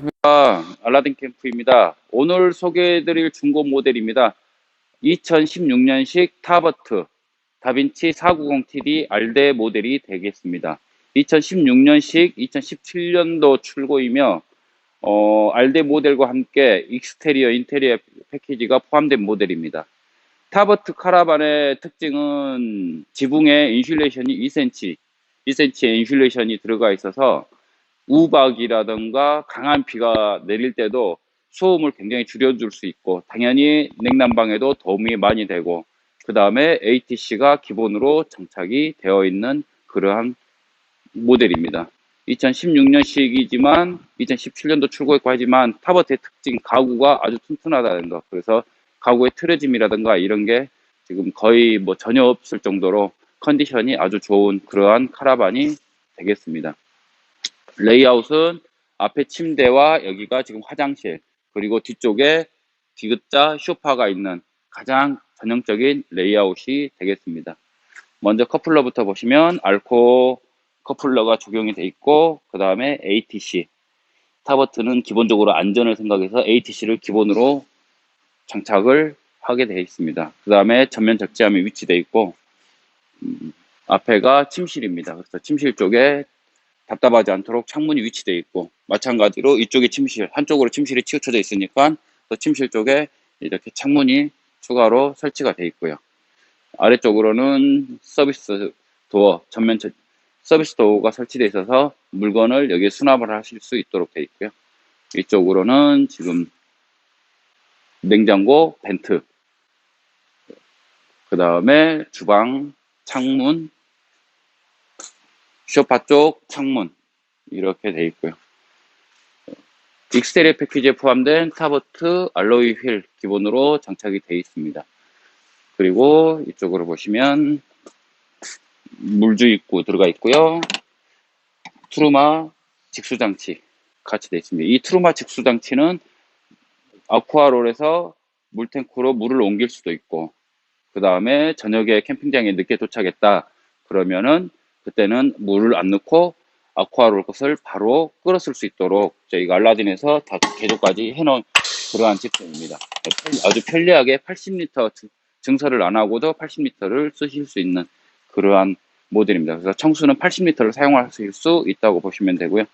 안녕하십니까 알라딘 캠프입니다. 오늘 소개해드릴 중고 모델입니다. 2016년식 타버트 다빈치 490TD 알데 모델이 되겠습니다. 2016년식 2017년도 출고이며 어, 알데 모델과 함께 익스테리어 인테리어 패키지가 포함된 모델입니다. 타버트 카라반의 특징은 지붕에 인슐레이션이 2cm, 2cm의 인슐레이션이 들어가 있어서 우박이라든가 강한 비가 내릴 때도 소음을 굉장히 줄여줄 수 있고 당연히 냉난방에도 도움이 많이 되고 그 다음에 ATC가 기본으로 장착이 되어 있는 그러한 모델입니다. 2016년식이지만 2017년도 출고했고 하지만 타버트의 특징 가구가 아주 튼튼하다는 거 그래서 가구의 틀어짐이라든가 이런 게 지금 거의 뭐 전혀 없을 정도로 컨디션이 아주 좋은 그러한 카라반이 되겠습니다. 레이아웃은 앞에 침대와 여기가 지금 화장실 그리고 뒤쪽에 디귿자 쇼파가 있는 가장 전형적인 레이아웃이 되겠습니다. 먼저 커플러부터 보시면 알코 커플러가 적용이 돼 있고 그 다음에 ATC 타버트는 기본적으로 안전을 생각해서 ATC를 기본으로 장착을 하게 되어 있습니다. 그 다음에 전면 적재함이 위치되어 있고 음, 앞에가 침실입니다. 그래서 침실 쪽에 답답하지 않도록 창문이 위치되어 있고 마찬가지로 이쪽에 침실 한쪽으로 침실이 치우쳐져 있으니까 또 침실 쪽에 이렇게 창문이 추가로 설치가 되어 있고요. 아래쪽으로는 서비스 도어 전면 서비스 도어가 설치되어 있어서 물건을 여기에 수납을 하실 수 있도록 되어 있고요. 이쪽으로는 지금 냉장고 벤트 그 다음에 주방 창문 쇼파 쪽 창문 이렇게 돼 있고요. 익스테리어 패키지에 포함된 타버트 알로이 휠 기본으로 장착이 되어 있습니다. 그리고 이쪽으로 보시면 물주 입구 들어가 있고요. 트루마 직수 장치 같이 되어 있습니다. 이 트루마 직수 장치는 아쿠아롤에서 물탱크로 물을 옮길 수도 있고 그 다음에 저녁에 캠핑장에 늦게 도착했다 그러면은 그때는 물을 안 넣고 아쿠아롤 것을 바로 끓었을 수 있도록 저희가 알라딘에서 다 개조까지 해놓은 그러한 제품입니다. 아주 편리하게 80리터 증설을 안 하고도 80리터를 쓰실 수 있는 그러한 모델입니다. 그래서 청수는 80리터를 사용하실 수 있다고 보시면 되고요.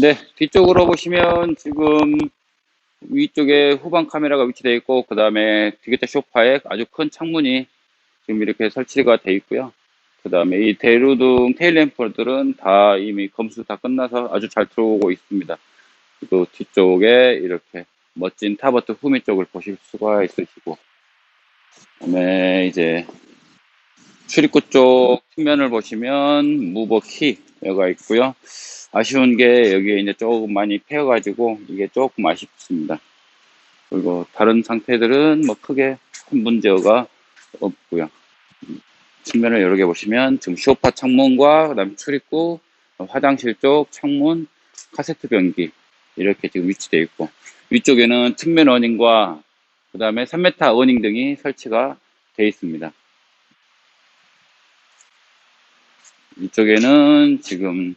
네, 뒤쪽으로 보시면 지금 위쪽에 후방 카메라가 위치되어 있고 그 다음에 디귿자 쇼파에 아주 큰 창문이 지금 이렇게 설치가 되어 있고요. 그 다음에 이 대루등 테일램프들은 다 이미 검수 다 끝나서 아주 잘 들어오고 있습니다. 그리고 뒤쪽에 이렇게 멋진 타버트 후미 쪽을 보실 수가 있으시고 그다음에 이제 출입구 쪽 측면을 보시면 무버 키가 있고요. 아쉬운 게 여기에 이제 조금 많이 패여가지고 이게 조금 아쉽습니다. 그리고 다른 상태들은 뭐 크게 큰 문제가 없고요. 측면을 여러 개 보시면 지금 쇼파 창문과 그다음 출입구, 화장실 쪽 창문, 카세트 변기 이렇게 지금 위치되어 있고 위쪽에는 측면 어닝과 그 다음에 3m 어닝 등이 설치가 되어 있습니다. 이쪽에는 지금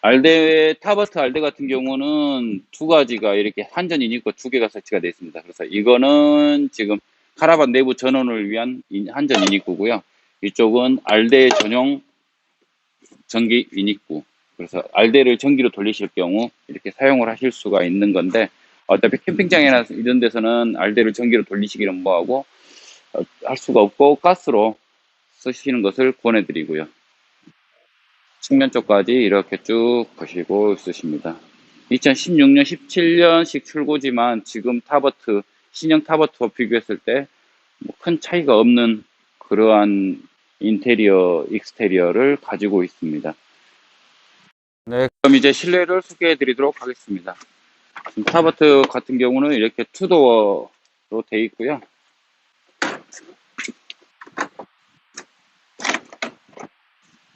알데 타버트 알데 같은 경우는 두 가지가 이렇게 한전 이니고 두 개가 설치가 되어 있습니다. 그래서 이거는 지금 카라반 내부 전원을 위한 한전 이니구고요. 이쪽은 알데 전용 전기 인입구 그래서 알데를 전기로 돌리실 경우 이렇게 사용을 하실 수가 있는 건데 어차피 캠핑장이나 이런 데서는 알데를 전기로 돌리시기는 뭐하고 어, 할 수가 없고 가스로 쓰시는 것을 권해드리고요. 측면 쪽까지 이렇게 쭉 보시고 있으십니다. 2016년, 17년식 출고지만 지금 타버트, 신형 타버트와 비교했을 때큰 뭐 차이가 없는 그러한 인테리어, 익스테리어를 가지고 있습니다. 네, 그럼 이제 실내를 소개해 드리도록 하겠습니다. 타버트 같은 경우는 이렇게 투도어로 되어 있고요.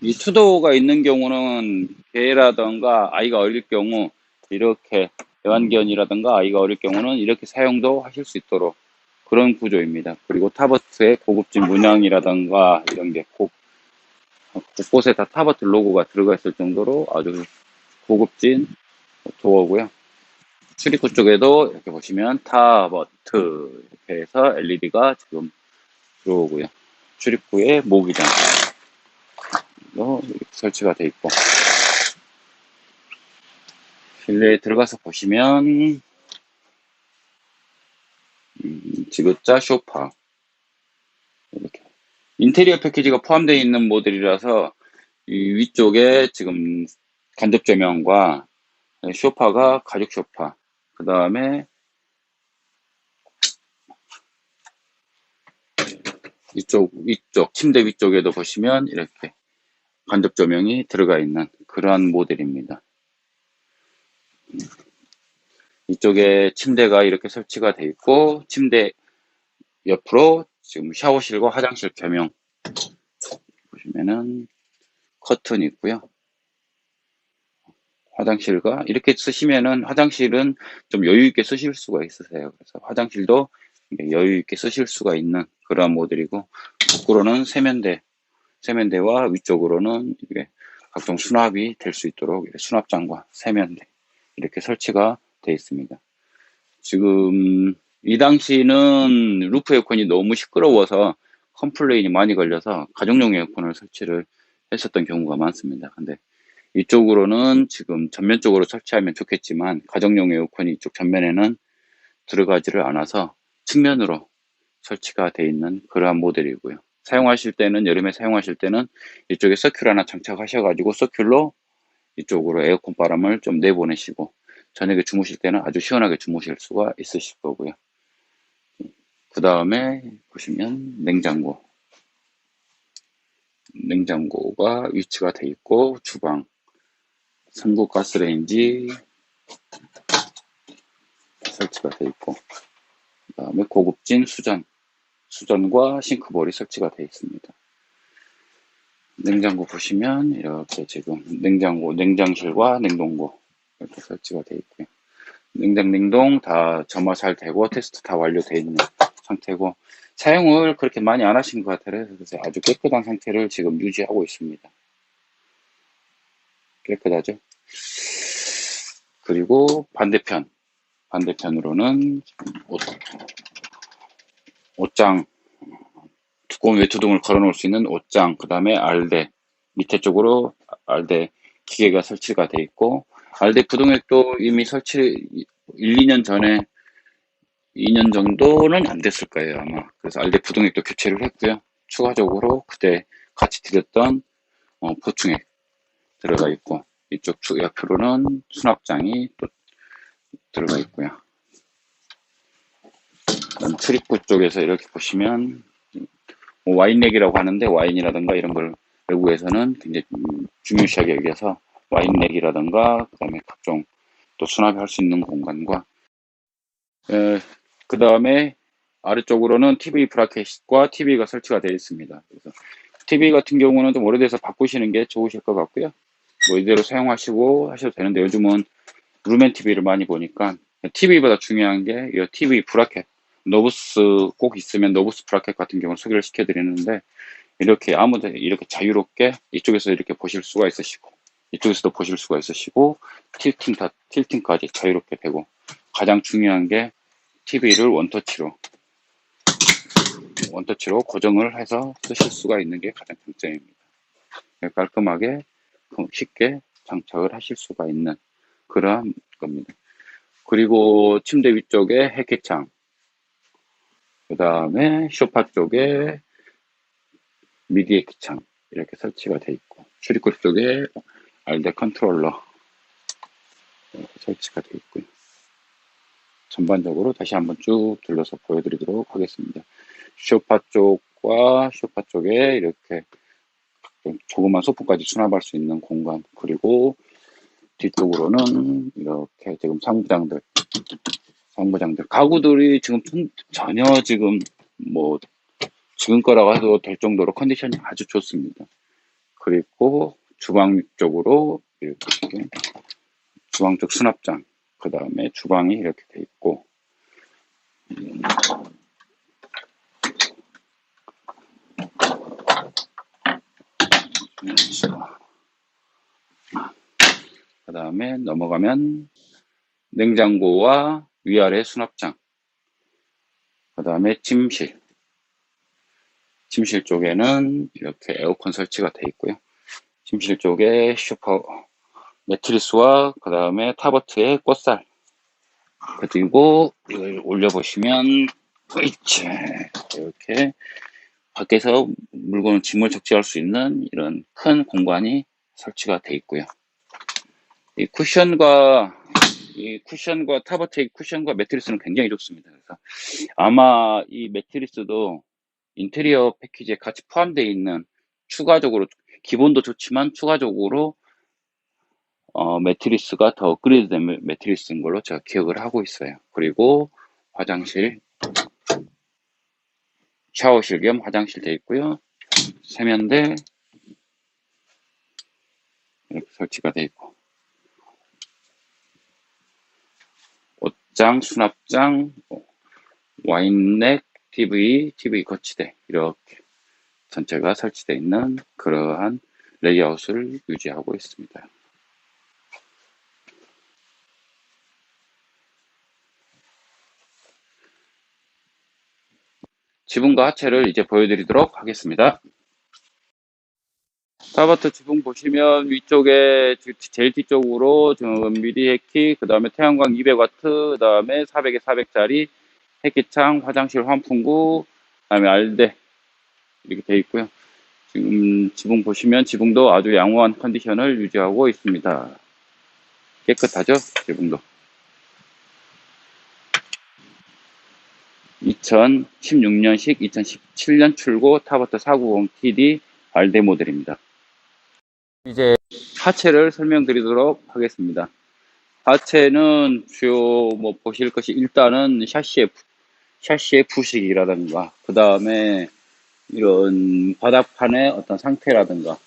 이 투도어가 있는 경우는 개라던가 아이가 어릴 경우 이렇게 애완견이라던가 아이가 어릴 경우는 이렇게 사용도 하실 수 있도록 그런 구조입니다. 그리고 타버트의 고급진 문양이라던가 이런 게 꼭, 곳곳에 다 타버트 로고가 들어가 있을 정도로 아주 고급진 도어고요. 출입구 쪽에도 이렇게 보시면 타버트 이렇게 해서 LED가 지금 들어오고요. 출입구에 모기장 설치가 되어 있고 실내에 들어가서 보시면 음, 지그자 쇼파. 이렇게. 인테리어 패키지가 포함되어 있는 모델이라서 이 위쪽에 지금 간접 조명과 쇼파가 가죽 쇼파. 그 다음에 이쪽 위쪽 침대 위쪽에도 보시면 이렇게 간접 조명이 들어가 있는 그러한 모델입니다. 이쪽에 침대가 이렇게 설치가 되어 있고 침대 옆으로 지금 샤워실과 화장실 겸용 보시면은 커튼이 있고요. 화장실과 이렇게 쓰시면은 화장실은 좀 여유 있게 쓰실 수가 있으세요. 그래서 화장실도 여유 있게 쓰실 수가 있는 그런 모델이고 밖으로는 세면대, 세면대와 위쪽으로는 이게 각종 수납이 될 수 있도록 수납장과 세면대 이렇게 설치가 되어 있습니다. 지금 이 당시는 루프 에어컨이 너무 시끄러워서 컴플레인이 많이 걸려서 가정용 에어컨을 설치를 했었던 경우가 많습니다. 근데 이쪽으로는 지금 전면적으로 설치하면 좋겠지만 가정용 에어컨이 이쪽 전면에는 들어가지를 않아서 측면으로 설치가 되어 있는 그러한 모델이고요. 사용하실 때는 여름에 사용하실 때는 이쪽에 서큘 하나 장착하셔가지고 서큘로 이쪽으로 에어컨 바람을 좀 내보내시고 저녁에 주무실 때는 아주 시원하게 주무실 수가 있으실 거고요. 그 다음에 보시면 냉장고 냉장고가 위치가 돼 있고 주방 선국 가스레인지 설치가 돼 있고 그 다음에 고급진 수전 수전과 싱크볼이 설치가 되어 있습니다. 냉장고 보시면 이렇게 지금 냉장고, 냉장실과 냉동고 이렇게 설치가 되어 있고요. 냉장, 냉동 다 점화 잘 되고 테스트 다 완료되어 있는 상태고 사용을 그렇게 많이 안 하신 것 같아요. 그래서 아주 깨끗한 상태를 지금 유지하고 있습니다. 깨끗하죠? 그리고 반대편, 반대편으로는 옷, 옷장, 두꺼운 외투등을 걸어 놓을 수 있는 옷장, 그 다음에 알대, 밑에 쪽으로 알대 기계가 설치가 되어 있고, 알대 부동액도 이미 설치 1, 2년 전에 2년 정도는 안 됐을 거예요, 아마. 그래서 알대 부동액도 교체를 했고요. 추가적으로 그때 같이 드렸던 어, 보충액 들어가 있고, 이쪽 옆으로는 수납장이 또 들어가 있고요. 출입구 쪽에서 이렇게 보시면 뭐 와인렉이라고 하는데 와인이라든가 이런 걸 외국에서는 굉장히 중요시하게 여기서 와인렉이라든가 그다음에 각종 또 수납할 수 있는 공간과 그 다음에 아래쪽으로는 TV 브라켓과 TV가 설치가 되어 있습니다. 그래서 TV 같은 경우는 좀 오래돼서 바꾸시는 게 좋으실 것 같고요. 뭐 이대로 사용하시고 하셔도 되는데 요즘은 루멘 TV를 많이 보니까 TV보다 중요한 게 이 TV 브라켓 노브스 꼭 있으면 노브스 브라켓 같은 경우는 소개를 시켜드리는데 이렇게 아무데 이렇게 자유롭게 이쪽에서 이렇게 보실 수가 있으시고 이쪽에서도 보실 수가 있으시고 틸팅 다 틸팅까지 자유롭게 되고 가장 중요한 게 TV를 원터치로 원터치로 고정을 해서 쓰실 수가 있는 게 가장 장점입니다. 깔끔하게 쉽게 장착을 하실 수가 있는 그러한 겁니다. 그리고 침대 위쪽에 해키창 그 다음에 쇼파 쪽에 미디의 기창 이렇게 설치가 되어 있고 출입구 쪽에 알데 컨트롤러 이렇게 설치가 되어 있고요. 전반적으로 다시 한번 쭉 둘러서 보여드리도록 하겠습니다. 쇼파 쪽과 쇼파 쪽에 이렇게 조그만 소프까지 수납할 수 있는 공간 그리고 뒤쪽으로는 이렇게 지금 상부장들 상부장들 가구들이 지금 전혀 지금 뭐 지금 거라고 해도 될 정도로 컨디션이 아주 좋습니다. 그리고 주방 쪽으로 이렇게 주방 쪽 수납장 그 다음에 주방이 이렇게 돼 있고 그 다음에 넘어가면 냉장고와 위아래 수납장, 그 다음에 침실. 침실 쪽에는 이렇게 에어컨 설치가 되어 있고요. 침실 쪽에 슈퍼 매트리스와 그 다음에 타버트의 꽃살 그리고 이걸 올려보시면 이렇게 밖에서 물건을 짐을 적재할 수 있는 이런 큰 공간이 설치가 되어 있고요. 이 쿠션과 이 쿠션과 타버트의 쿠션과 매트리스는 굉장히 좋습니다. 그래서 아마 이 매트리스도 인테리어 패키지에 같이 포함되어 있는 추가적으로 기본도 좋지만 추가적으로 어, 매트리스가 더 업그레이드된 매- 매트리스인 걸로 제가 기억을 하고 있어요. 그리고 화장실, 샤워실 겸 화장실 되어 있고요. 세면대 이렇게 설치가 되어 있고 옷장, 수납장, 와인렉, TV, TV 거치대 이렇게 전체가 설치되어 있는 그러한 레이아웃을 유지하고 있습니다. 지붕과 하체를 이제 보여드리도록 하겠습니다. 타바트 지붕 보시면 위쪽에 지- 제일 뒤쪽으로 미리 해키, 그 다음에 태양광 200W, 그 다음에 400에 400짜리 해키창, 화장실 환풍구, 그 다음에 알대 이렇게 되어 있고요. 지금 지붕 보시면 지붕도 아주 양호한 컨디션을 유지하고 있습니다. 깨끗하죠? 지붕도. 2016년식 2017년 출고 타버터 490TD 알대 모델입니다. 이제 하체를 설명드리도록 하겠습니다. 하체는 주요 뭐 보실 것이 일단은 샤시의 샤시의 부식이라든가 그 다음에 이런 바닥판의 어떤 상태라든가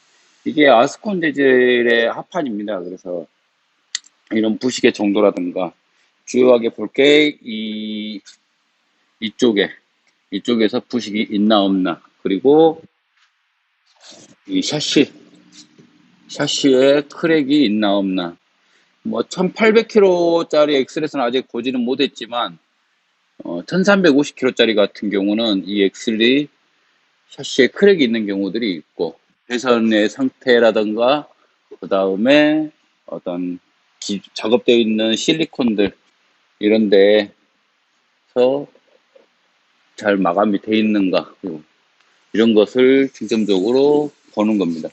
이게 아스콘 재질의 합판입니다. 그래서 이런 부식의 정도라든가 주요하게 볼 게 이 이쪽에 이쪽에서 부식이 있나 없나 그리고 이 샤시 샤시에 크랙이 있나 없나 뭐 1800km짜리 엑셀에서는 아직 보지는 못했지만 어, 1350km짜리 같은 경우는 이 엑셀이 샤시에 크랙이 있는 경우들이 있고 배선의 상태라든가 그 다음에 어떤 기- 작업되어 있는 실리콘들 이런 데서 잘 마감이 돼 있는가 이런 것을 중점적으로 보는 겁니다.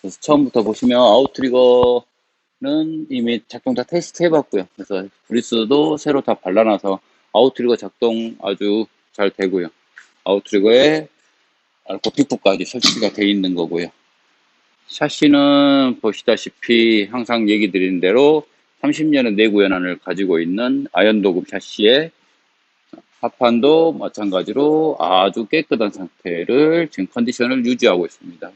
그래서 처음부터 보시면 아웃트리거는 이미 작동 다 테스트 해봤고요. 그래서 브리스도 새로 다 발라놔서 아웃트리거 작동 아주 잘 되고요. 아웃트리거에 알코피프까지 설치가 되어 있는 거고요. 샤시는 보시다시피 항상 얘기 드리는 대로 30년의 내구 연한을 가지고 있는 아연도금 샤시에 하판도 마찬가지로 아주 깨끗한 상태를 지금 컨디션을 유지하고 있습니다.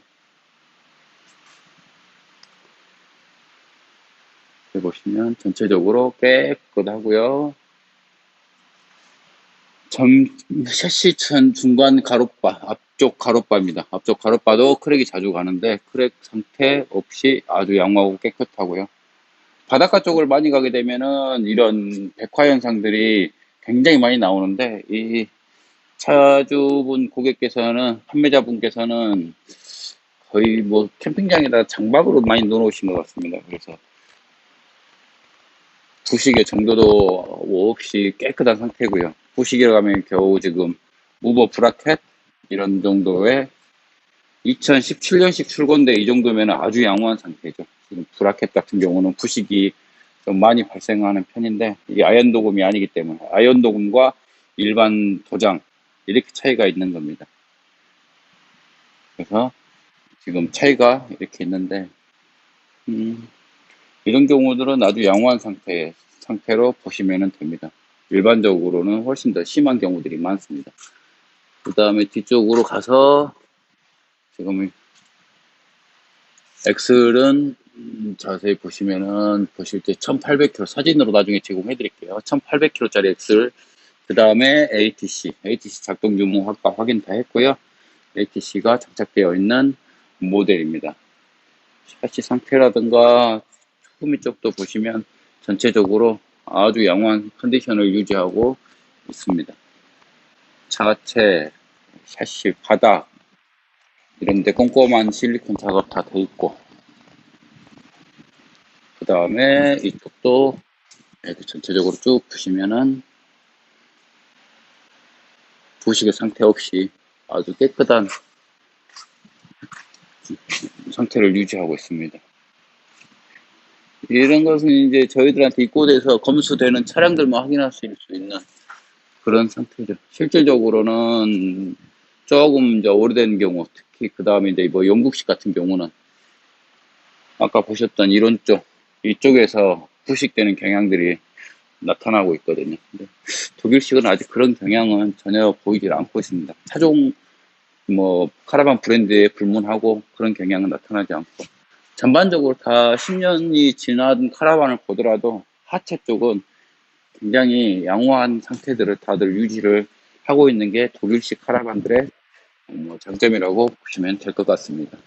보시면 전체적으로 깨끗하고요. 점 샤시 천 중간 가로바 앞 쪽 가로바입니다. 앞쪽 가로바도 크랙이 자주 가는데 크랙 상태 없이 아주 양호하고 깨끗하고요. 바닷가 쪽을 많이 가게 되면은 이런 백화 현상들이 굉장히 많이 나오는데 이 차주분 고객께서는 판매자분께서는 거의 뭐 캠핑장에다 장박으로 많이 놓으신 것 같습니다. 그래서 부식의 정도도 뭐 없이 깨끗한 상태고요. 부식이라고 하면 겨우 지금 무버 브라켓 이런 정도의 2017년식 출고인데 이 정도면 아주 양호한 상태죠. 지금 브라켓 같은 경우는 부식이 좀 많이 발생하는 편인데 이게 아연 도금이 아니기 때문에 아연 도금과 일반 도장 이렇게 차이가 있는 겁니다. 그래서 지금 차이가 이렇게 있는데 음, 이런 경우들은 아주 양호한 상태 상태로 보시면 됩니다. 일반적으로는 훨씬 더 심한 경우들이 많습니다. 그 다음에 뒤쪽으로 가서 지금 엑셀은 음, 자세히 보시면은 보실 때 1800km 사진으로 나중에 제공해 드릴게요. 1800km짜리 엑셀 그 다음에 ATC ATC 작동 유무 아까 확인 다 했고요. ATC가 장착되어 있는 모델입니다. 샤시 상태라든가 후미 쪽도 보시면 전체적으로 아주 양호한 컨디션을 유지하고 있습니다. 차체, 샤시, 바닥 이런데 꼼꼼한 실리콘 작업 다 돼 있고 그 다음에 이쪽도 이렇게 전체적으로 쭉 보시면은 부식의 상태 없이 아주 깨끗한 상태를 유지하고 있습니다. 이런 것은 이제 저희들한테 입고돼서 검수되는 차량들만 확인할 수 있는 그런 상태죠. 실질적으로는 조금 이제 오래된 경우, 특히 그 다음에 이제 뭐 영국식 같은 경우는 아까 보셨던 이런 쪽, 이쪽에서 부식되는 경향들이 나타나고 있거든요. 근데 독일식은 아직 그런 경향은 전혀 보이질 않고 있습니다. 차종 뭐 카라반 브랜드에 불문하고 그런 경향은 나타나지 않고 전반적으로 다 10년이 지난 카라반을 보더라도 하체 쪽은 굉장히 양호한 상태들을 다들 유지를 하고 있는 게 독일식 카라반들의 뭐 장점이라고 보시면 될 것 같습니다.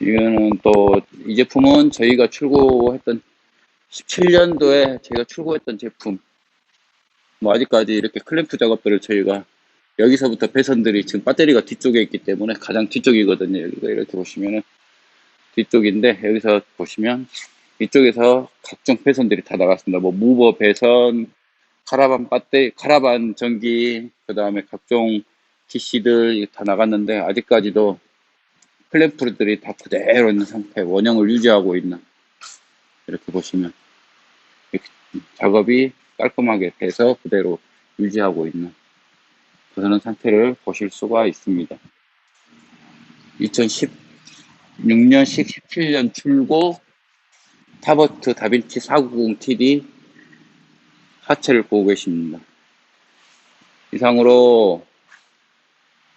이거는 또 이 제품은 저희가 출고했던 17년도에 저희가 출고했던 제품 뭐 아직까지 이렇게 클램프 작업들을 저희가 여기서부터 배선들이 지금 배터리가 뒤쪽에 있기 때문에 가장 뒤쪽이거든요 여기가 이렇게 보시면은 뒤쪽인데 여기서 보시면 이쪽에서 각종 배선들이 다 나갔습니다 뭐 무버 배선 카라반 배터리 카라반 전기 그 다음에 각종 TC들 다 나갔는데 아직까지도 클램프들이 다 그대로 있는 상태, 원형을 유지하고 있는 이렇게 보시면 이렇게 작업이 깔끔하게 돼서 그대로 유지하고 있는 그런 상태를 보실 수가 있습니다. 2016년, 17년 출고 타버트 다빈치 490TD 하체를 보고 계십니다. 이상으로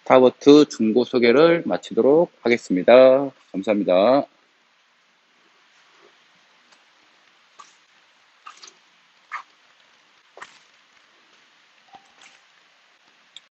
타버트 중고 소개를 마치도록 하겠습니다. 감사합니다.